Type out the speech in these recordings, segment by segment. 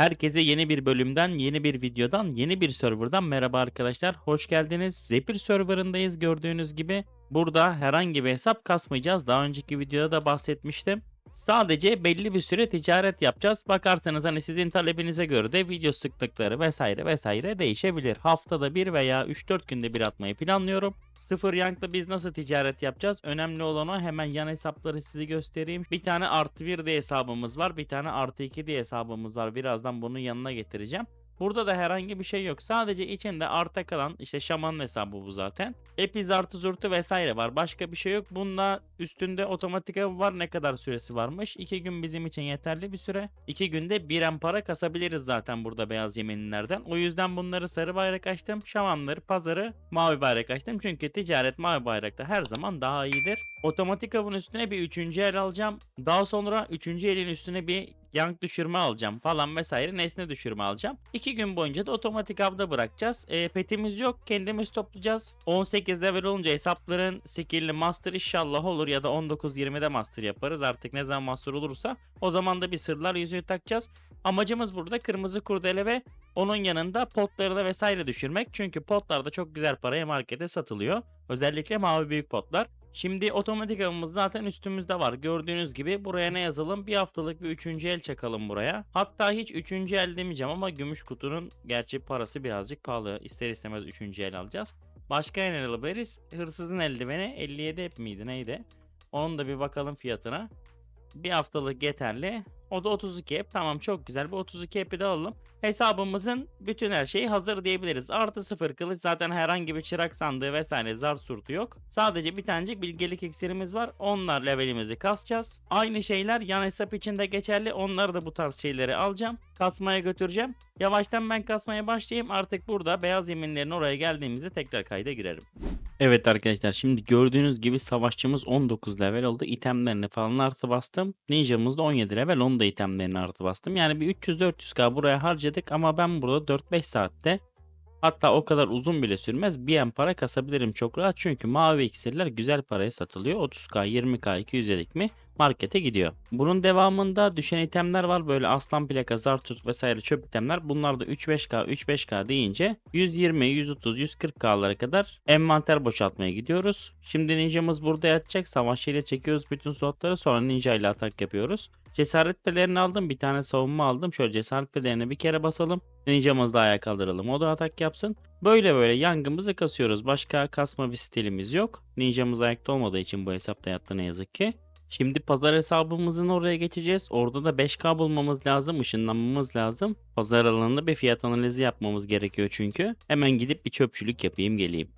Herkese yeni bir bölümden, yeni bir videodan, yeni bir serverdan merhaba arkadaşlar. Hoş geldiniz. Zephyr serverındayız gördüğünüz gibi. Burada herhangi bir hesap kasmayacağız. Daha önceki videoda da bahsetmiştim. Sadece belli bir süre ticaret yapacağız. Bakarsanız hani sizin talebinize göre de video sıklıkları vesaire vesaire değişebilir. Haftada bir veya 3-4 günde bir atmayı planlıyorum. Sıfır yankla biz nasıl ticaret yapacağız? Önemli olan o hemen yan hesapları size göstereyim. Bir tane artı 1 diye hesabımız var. Bir tane artı 2 diye hesabımız var. Birazdan bunun yanına getireceğim. Burada da herhangi bir şey yok. Sadece içinde arta kalan işte şamanın hesabı bu zaten. Epiz artı zurtu vesaire var. Başka bir şey yok. Bunda üstünde otomatik av var. Ne kadar süresi varmış? 2 gün bizim için yeterli bir süre. 2 günde bir en para kasabiliriz zaten burada beyaz yeminlilerden. O yüzden bunları sarı bayrak açtım. Şamanları, pazarı mavi bayrak açtım. Çünkü ticaret mavi bayrakta her zaman daha iyidir. Otomatik avın üstüne bir üçüncü el alacağım. Daha sonra üçüncü elin üstüne bir yank düşürme alacağım falan vesaire nesne düşürme alacağım. 2 gün boyunca da otomatik avda bırakacağız. E, petimiz yok kendimiz toplayacağız. 18 level olunca hesapların skill'li master inşallah olur ya da 19-20'de master yaparız. Artık ne zaman master olursa o zaman da bir sırlar yüzüğü takacağız. Amacımız burada kırmızı kurdele ve onun yanında potlarını vesaire düşürmek. Çünkü potlar da çok güzel paraya markete satılıyor. Özellikle mavi büyük potlar. Şimdi otomatik avımız zaten üstümüzde var. Gördüğünüz gibi buraya ne yazalım? Bir haftalık bir üçüncü el çakalım buraya. Hatta hiç üçüncü el demeyeceğim ama gümüş kutunun gerçi parası birazcık pahalı. İster istemez üçüncü el alacağız. Başka ne alabiliriz? Hırsızın eldiveni 57 hep miydi neydi? Onun da bir bakalım fiyatına. Bir haftalık yeterli. O da 32 hep. Tamam çok güzel. Bu 32 hep'i de alalım. Hesabımızın bütün her şeyi hazır diyebiliriz. Artı sıfır kılıç zaten herhangi bir çırak sandığı vesaire zar surtu yok. Sadece bir tanecik bilgelik iksirimiz var. Onlar levelimizi kasacağız. Aynı şeyler yan hesap için de geçerli. Onları da bu tarz şeyleri alacağım. Kasmaya götüreceğim. Yavaştan ben kasmaya başlayayım. Artık burada beyaz yeminlerin oraya geldiğimizde tekrar kayda girerim. Evet arkadaşlar şimdi gördüğünüz gibi savaşçımız 19 level oldu. İtemlerini falan artı bastım. Ninja'mız da 17 level. Onu da itemlerini artı bastım. Yani bir 300-400k buraya harcadık ama ben burada 4-5 saatte hatta o kadar uzun bile sürmez bir en para kasabilirim çok rahat. Çünkü mavi iksirler güzel paraya satılıyor. 30k, 20k, 200'lik mi markete gidiyor. Bunun devamında düşen itemler var. Böyle aslan plaka, zartut vesaire çöp itemler. Bunlar da 3-5k, 3-5k deyince 120, 130, 140k'lara kadar envanter boşaltmaya gidiyoruz. Şimdi ninjamız burada yatacak. Savaşçıyla çekiyoruz bütün slotları. Sonra ninja ile atak yapıyoruz. Cesaret pelerini aldım. Bir tane savunma aldım. Şöyle cesaret pelerini bir kere basalım. Ninjamızla ayağa kaldıralım. O da atak yapsın. Böyle böyle yangımızı kasıyoruz. Başka kasma bir stilimiz yok. Ninjamız ayakta olmadığı için bu hesapta yattı ne yazık ki. Şimdi pazar hesabımızın oraya geçeceğiz. Orada da 5K bulmamız lazım, ışınlanmamız lazım. Pazar alanında bir fiyat analizi yapmamız gerekiyor çünkü. Hemen gidip bir çöpçülük yapayım geleyim.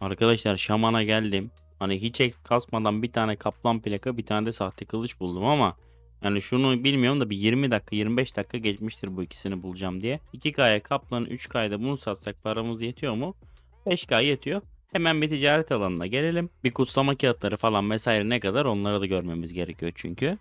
Arkadaşlar şamana geldim. Hani hiç kasmadan bir tane kaplan plaka bir tane de sahte kılıç buldum ama yani şunu bilmiyorum da bir 20 dakika 25 dakika geçmiştir bu ikisini bulacağım diye. 2K'ya kaplanı 3K'ya bunu satsak paramız yetiyor mu? 5K yetiyor. Hemen bir ticaret alanına gelelim. Bir kutsama kağıtları falan vesaire ne kadar onları da görmemiz gerekiyor çünkü.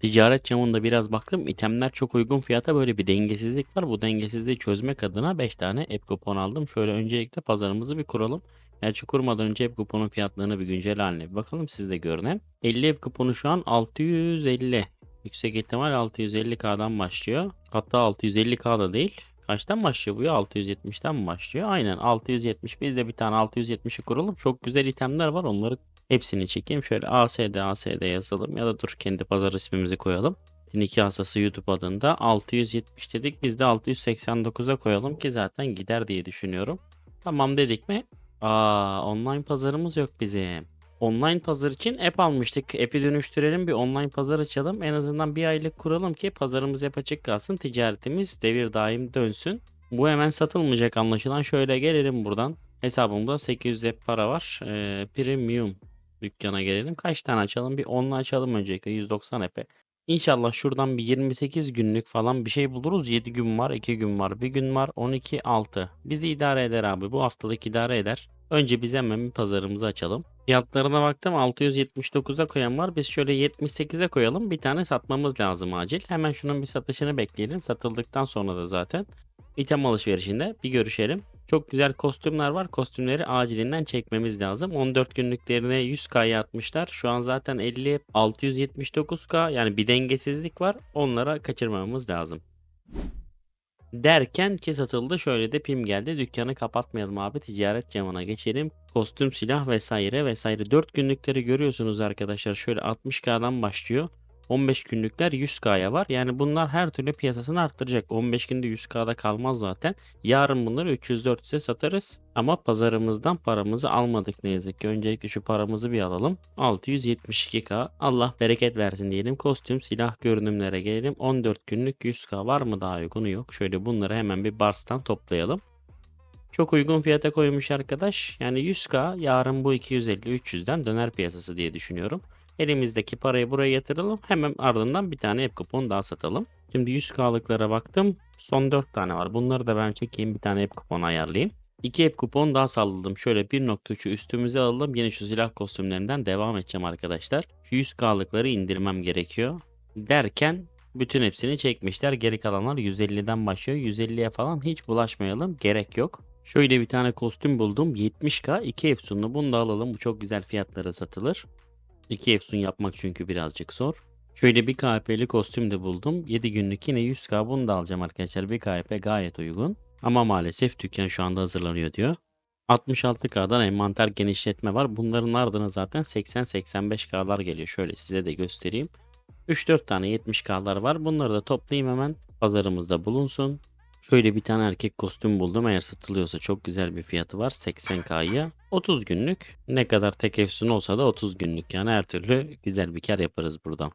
Ticaret camında biraz baktım. itemler çok uygun fiyata böyle bir dengesizlik var. Bu dengesizliği çözmek adına 5 tane app kupon aldım. Şöyle öncelikle pazarımızı bir kuralım. Gerçi kurmadan önce app kuponun fiyatlarını bir güncel haline bir bakalım siz de görün hem. 50 app kuponu şu an 650. Yüksek ihtimal 650k'dan başlıyor. Hatta 650k da değil. Kaçtan başlıyor bu ya? 670'ten mi başlıyor? Aynen 670. Biz de bir tane 670'i kuralım. Çok güzel itemler var. Onları hepsini çekeyim. Şöyle ASD ASD yazalım ya da dur kendi pazar ismimizi koyalım. Tiniki Asası YouTube adında 670 dedik. Biz de 689'a koyalım ki zaten gider diye düşünüyorum. Tamam dedik mi? Aa online pazarımız yok bizim. Online pazar için app almıştık. App'i dönüştürelim bir online pazar açalım. En azından bir aylık kuralım ki pazarımız hep açık kalsın. Ticaretimiz devir daim dönsün. Bu hemen satılmayacak anlaşılan. Şöyle gelelim buradan. Hesabımda 800 app para var. Ee, premium dükkana gelelim. Kaç tane açalım? Bir 10'lu açalım öncelikle 190 app'e. İnşallah şuradan bir 28 günlük falan bir şey buluruz. 7 gün var, 2 gün var, 1 gün var, 12, 6. Bizi idare eder abi. Bu haftalık idare eder. Önce biz hemen bir pazarımızı açalım. Fiyatlarına baktım 679'a koyan var. Biz şöyle 78'e koyalım. Bir tane satmamız lazım acil. Hemen şunun bir satışını bekleyelim. Satıldıktan sonra da zaten item alışverişinde bir görüşelim. Çok güzel kostümler var. Kostümleri acilinden çekmemiz lazım. 14 günlüklerine 100K'ya atmışlar. Şu an zaten 50 679K yani bir dengesizlik var. Onlara kaçırmamamız lazım. Derken ki satıldı şöyle de pim geldi. Dükkanı kapatmayalım abi ticaret camına geçelim. Kostüm silah vesaire vesaire. 4 günlükleri görüyorsunuz arkadaşlar. Şöyle 60K'dan başlıyor. 15 günlükler 100K'ya var. Yani bunlar her türlü piyasasını arttıracak. 15 günde 100K'da kalmaz zaten. Yarın bunları 300-400'e satarız. Ama pazarımızdan paramızı almadık ne yazık ki. Öncelikle şu paramızı bir alalım. 672K. Allah bereket versin diyelim. Kostüm, silah görünümlere gelelim. 14 günlük 100K var mı daha uygunu yok. Şöyle bunları hemen bir Bars'tan toplayalım. Çok uygun fiyata koymuş arkadaş. Yani 100K yarın bu 250-300'den döner piyasası diye düşünüyorum. Elimizdeki parayı buraya yatıralım. Hemen ardından bir tane app kupon daha satalım. Şimdi 100K'lıklara baktım. Son 4 tane var. Bunları da ben çekeyim bir tane app kupon ayarlayayım. 2 app kupon daha salladım. Şöyle 1.3'ü üstümüze alalım. Yine şu silah kostümlerinden devam edeceğim arkadaşlar. Şu 100K'lıkları indirmem gerekiyor. Derken bütün hepsini çekmişler. Geri kalanlar 150'den başlıyor. 150'ye falan hiç bulaşmayalım. Gerek yok. Şöyle bir tane kostüm buldum. 70k 2 efsunlu. Bunu da alalım. Bu çok güzel fiyatlara satılır. 2 efsun yapmak çünkü birazcık zor. Şöyle bir KHP'li kostüm de buldum. 7 günlük yine 100k bunu da alacağım arkadaşlar. Bir KHP gayet uygun. Ama maalesef dükkan şu anda hazırlanıyor diyor. 66K'dan envanter genişletme var. Bunların ardına zaten 80-85K'lar geliyor. Şöyle size de göstereyim. 3-4 tane 70K'lar var. Bunları da toplayayım hemen. Pazarımızda bulunsun. Şöyle bir tane erkek kostüm buldum. Eğer satılıyorsa çok güzel bir fiyatı var. 80K'ya. 30 günlük. Ne kadar tek olsa da 30 günlük. Yani her türlü güzel bir kar yaparız buradan.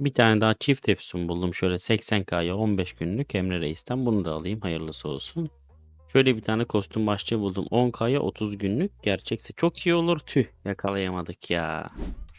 Bir tane daha çift efsun buldum. Şöyle 80K'ya 15 günlük Emre Reis'ten. Bunu da alayım. Hayırlısı olsun. Şöyle bir tane kostüm başlığı buldum. 10K'ya 30 günlük. Gerçekse çok iyi olur. Tüh yakalayamadık ya.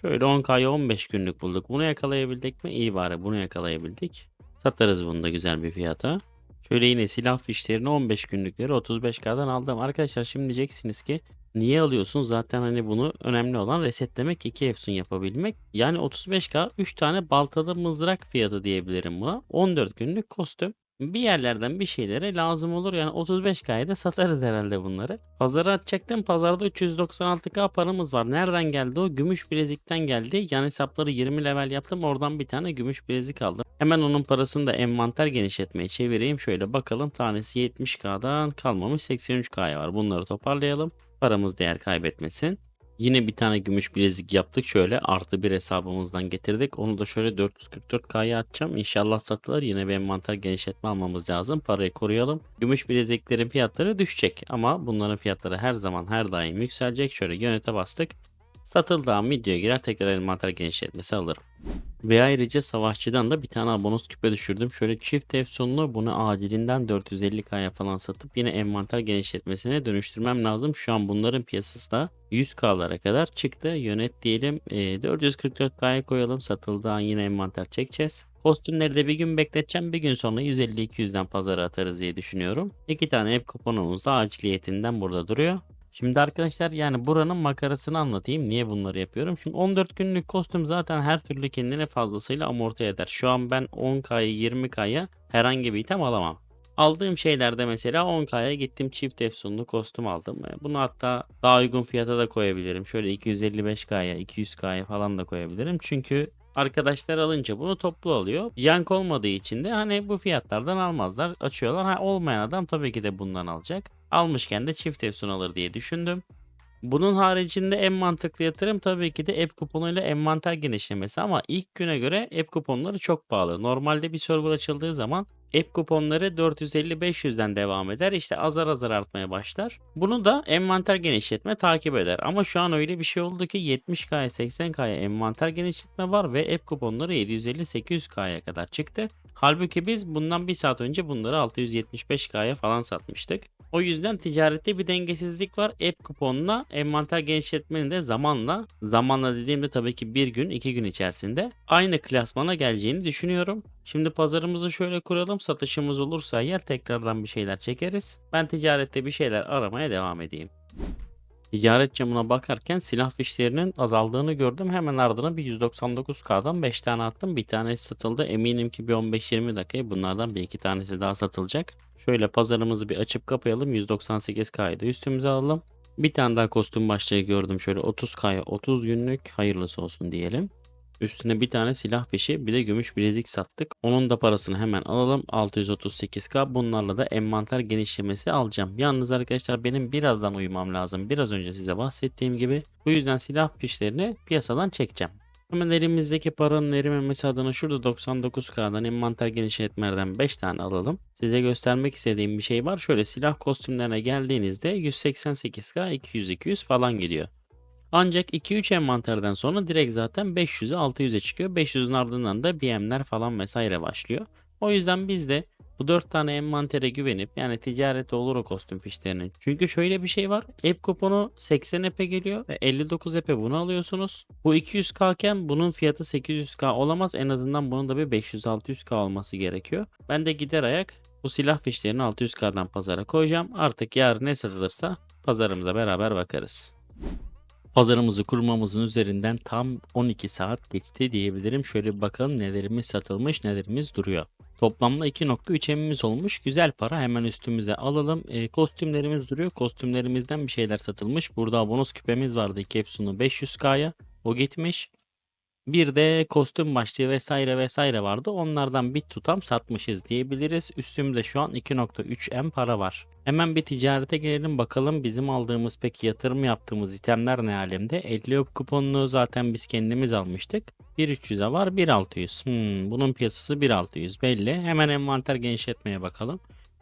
Şöyle 10K'ya 15 günlük bulduk. Bunu yakalayabildik mi? İyi bari bunu yakalayabildik. Satarız bunu da güzel bir fiyata. Şöyle yine silah fişlerini 15 günlükleri 35K'dan aldım. Arkadaşlar şimdi diyeceksiniz ki niye alıyorsun? Zaten hani bunu önemli olan resetlemek 2 efsun yapabilmek. Yani 35K 3 tane baltalı mızrak fiyatı diyebilirim buna. 14 günlük kostüm. Bir yerlerden bir şeylere lazım olur. Yani 35K'ya da satarız herhalde bunları. Pazara atacaktım. Pazarda 396K paramız var. Nereden geldi o? Gümüş bilezikten geldi. Yani hesapları 20 level yaptım. Oradan bir tane gümüş bilezik aldım. Hemen onun parasını da envanter genişletmeye çevireyim. Şöyle bakalım. Tanesi 70K'dan kalmamış 83K'ya var. Bunları toparlayalım. Paramız değer kaybetmesin. Yine bir tane gümüş bilezik yaptık. Şöyle artı bir hesabımızdan getirdik. Onu da şöyle 444K'ya atacağım. İnşallah satılır. Yine bir envanter genişletme almamız lazım. Parayı koruyalım. Gümüş bileziklerin fiyatları düşecek. Ama bunların fiyatları her zaman her daim yükselecek. Şöyle yönete bastık. Satıldığı an videoya girer tekrar envanter genişletmesi alırım. Ve ayrıca savaşçıdan da bir tane bonus küpe düşürdüm. Şöyle çift efsunlu bunu acilinden 450k'ya falan satıp yine envanter genişletmesine dönüştürmem lazım. Şu an bunların piyasası da 100k'lara kadar çıktı. Yönet diyelim e, 444k'ya koyalım. Satıldığı an yine envanter çekeceğiz. Kostümleri de bir gün bekleteceğim. Bir gün sonra 150-200'den pazara atarız diye düşünüyorum. İki tane app kuponumuz da aciliyetinden burada duruyor. Şimdi arkadaşlar yani buranın makarasını anlatayım. Niye bunları yapıyorum? Şimdi 14 günlük kostüm zaten her türlü kendine fazlasıyla amorti eder. Şu an ben 10K'ya 20K'ya herhangi bir item alamam. Aldığım şeylerde mesela 10K'ya gittim çift efsunlu kostüm aldım. E, Bunu hatta daha uygun fiyata da koyabilirim. Şöyle 255K'ya 200K'ya falan da koyabilirim. Çünkü arkadaşlar alınca bunu toplu alıyor. Yank olmadığı için de hani bu fiyatlardan almazlar. Açıyorlar. Ha, olmayan adam tabii ki de bundan alacak. Almışken de çift efsun alır diye düşündüm. Bunun haricinde en mantıklı yatırım tabii ki de app kuponuyla envanter genişlemesi ama ilk güne göre app kuponları çok pahalı. Normalde bir server açıldığı zaman app kuponları 450-500'den devam eder. İşte azar azar artmaya başlar. Bunu da envanter genişletme takip eder. Ama şu an öyle bir şey oldu ki 70K'ya 80K'ya envanter genişletme var ve app kuponları 750-800K'ya kadar çıktı. Halbuki biz bundan bir saat önce bunları 675K'ya falan satmıştık. O yüzden ticarette bir dengesizlik var. App kuponla envanter genişletmenin de zamanla, zamanla dediğimde tabii ki bir gün iki gün içerisinde aynı klasmana geleceğini düşünüyorum. Şimdi pazarımızı şöyle kuralım. Satışımız olursa eğer tekrardan bir şeyler çekeriz. Ben ticarette bir şeyler aramaya devam edeyim. Ticaret camına bakarken silah fişlerinin azaldığını gördüm. Hemen ardına bir 199K'dan 5 tane attım. Bir tanesi satıldı. Eminim ki bir 15-20 dakika bunlardan bir iki tanesi daha satılacak. Şöyle pazarımızı bir açıp kapayalım. 198K'yı da üstümüze alalım. Bir tane daha kostüm başlığı gördüm. Şöyle 30K'ya 30 günlük hayırlısı olsun diyelim. Üstüne bir tane silah fişi bir de gümüş bilezik sattık. Onun da parasını hemen alalım. 638k bunlarla da envanter genişlemesi alacağım. Yalnız arkadaşlar benim birazdan uyumam lazım. Biraz önce size bahsettiğim gibi. Bu yüzden silah fişlerini piyasadan çekeceğim. Hemen elimizdeki paranın erimemesi adına şurada 99k'dan envanter genişletmelerden 5 tane alalım. Size göstermek istediğim bir şey var. Şöyle silah kostümlerine geldiğinizde 188k 200-200 falan gidiyor. Ancak 2-3 envanterden sonra direkt zaten 500'e 600'e çıkıyor. 500'ün ardından da BM'ler falan vesaire başlıyor. O yüzden biz de bu 4 tane envantere güvenip yani ticaret olur o kostüm fişlerinin. Çünkü şöyle bir şey var. App kuponu 80 app'e geliyor ve 59 app'e bunu alıyorsunuz. Bu 200k iken bunun fiyatı 800k olamaz. En azından bunun da bir 500-600k olması gerekiyor. Ben de gider ayak bu silah fişlerini 600k'dan pazara koyacağım. Artık yarın ne satılırsa pazarımıza beraber bakarız. Pazarımızı kurmamızın üzerinden tam 12 saat geçti diyebilirim. Şöyle bir bakalım nelerimiz satılmış nelerimiz duruyor. Toplamda 2.3 emimiz olmuş. Güzel para hemen üstümüze alalım. E, kostümlerimiz duruyor. Kostümlerimizden bir şeyler satılmış. Burada bonus küpemiz vardı. 2 efsunu 500k'ya. O gitmiş. Bir de kostüm başlığı vesaire vesaire vardı. Onlardan bir tutam satmışız diyebiliriz. Üstümde şu an 2.3 M para var. Hemen bir ticarete gelelim bakalım bizim aldığımız peki yatırım yaptığımız itemler ne alemde? 50 öp kuponunu zaten biz kendimiz almıştık. 1.300'e var 1.600. Hmm, bunun piyasası 1.600 belli. Hemen envanter genişletmeye bakalım.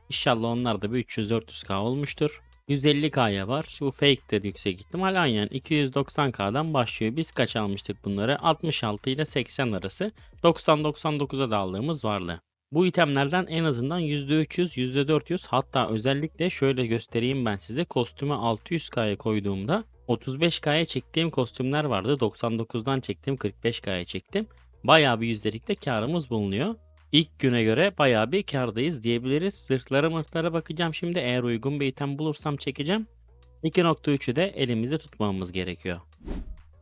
İnşallah onlar da bir 300-400k olmuştur. 150K'ya var. Bu fake de yüksek ihtimal. Aynen 290K'dan başlıyor. Biz kaç almıştık bunları? 66 ile 80 arası. 90-99'a da aldığımız vardı. Bu itemlerden en azından %300, %400 hatta özellikle şöyle göstereyim ben size. Kostümü 600K'ya koyduğumda 35K'ya çektiğim kostümler vardı. 99'dan çektim 45K'ya çektim. Bayağı bir yüzdelikte karımız bulunuyor. İlk güne göre bayağı bir kardayız diyebiliriz. Zırhlara mırhlara bakacağım şimdi. Eğer uygun bir item bulursam çekeceğim. 2.3'ü de elimizde tutmamız gerekiyor.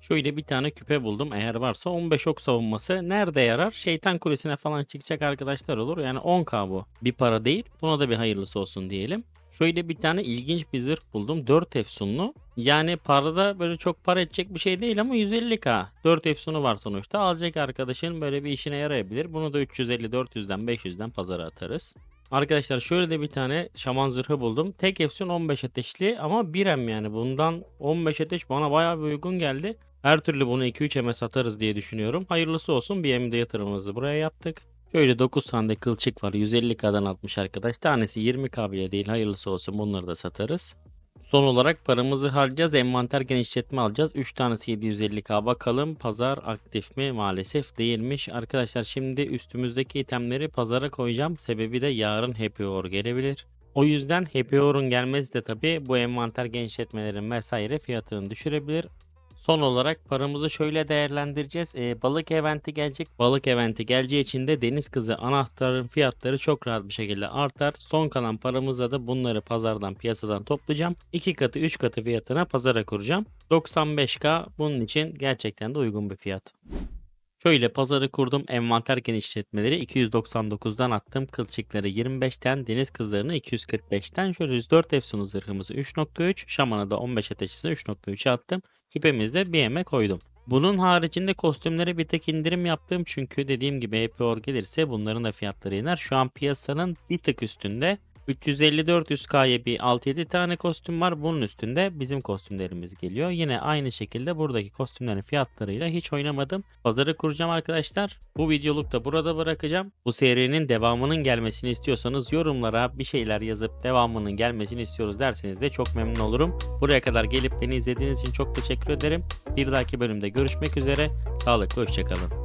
Şöyle bir tane küpe buldum. Eğer varsa 15 ok savunması nerede yarar? Şeytan kulesine falan çıkacak arkadaşlar olur. Yani 10k bu. Bir para değil. Buna da bir hayırlısı olsun diyelim. Şöyle bir tane ilginç bir zırh buldum. 4 efsunlu. Yani parada böyle çok para edecek bir şey değil ama 150k. 4 efsunu var sonuçta. Alacak arkadaşın böyle bir işine yarayabilir. Bunu da 350-400'den 500'den pazara atarız. Arkadaşlar şöyle de bir tane şaman zırhı buldum. Tek efsun 15 ateşli ama 1 em yani. Bundan 15 ateş bana bayağı bir uygun geldi. Her türlü bunu 2-3 eme satarız diye düşünüyorum. Hayırlısı olsun bir emde yatırımımızı buraya yaptık. Şöyle 9 tane de kılçık var. 150k'dan atmış arkadaş. Tanesi 20k bile değil. Hayırlısı olsun bunları da satarız. Son olarak paramızı harcayacağız. Envanter genişletme alacağız. 3 tanesi 750k. Bakalım pazar aktif mi? Maalesef değilmiş. Arkadaşlar şimdi üstümüzdeki itemleri pazara koyacağım. Sebebi de yarın Happy Hour gelebilir. O yüzden Happy Hour'un gelmesi de tabii bu envanter genişletmelerin vesaire fiyatını düşürebilir. Son olarak paramızı şöyle değerlendireceğiz. Ee, balık eventi gelecek. Balık eventi geleceği için de deniz kızı anahtarın fiyatları çok rahat bir şekilde artar. Son kalan paramızla da bunları pazardan piyasadan toplayacağım. 2 katı 3 katı fiyatına pazara kuracağım. 95k bunun için gerçekten de uygun bir fiyat. Şöyle pazarı kurdum. Envanter genişletmeleri 299'dan attım. Kılçıkları 25'ten, deniz kızlarını 245'ten. Şöyle 104 efsunu zırhımızı 3.3. Şaman'a da 15 ateşisini 3.3'e attım. Küpemizde BM'e koydum. Bunun haricinde kostümlere bir tek indirim yaptım. Çünkü dediğim gibi EPOR gelirse bunların da fiyatları iner. Şu an piyasanın bir tık üstünde. 350-400K'ya bir 6-7 tane kostüm var. Bunun üstünde bizim kostümlerimiz geliyor. Yine aynı şekilde buradaki kostümlerin fiyatlarıyla hiç oynamadım. Pazarı kuracağım arkadaşlar. Bu videoluk da burada bırakacağım. Bu serinin devamının gelmesini istiyorsanız yorumlara bir şeyler yazıp devamının gelmesini istiyoruz derseniz de çok memnun olurum. Buraya kadar gelip beni izlediğiniz için çok teşekkür ederim. Bir dahaki bölümde görüşmek üzere. Sağlıklı hoşçakalın.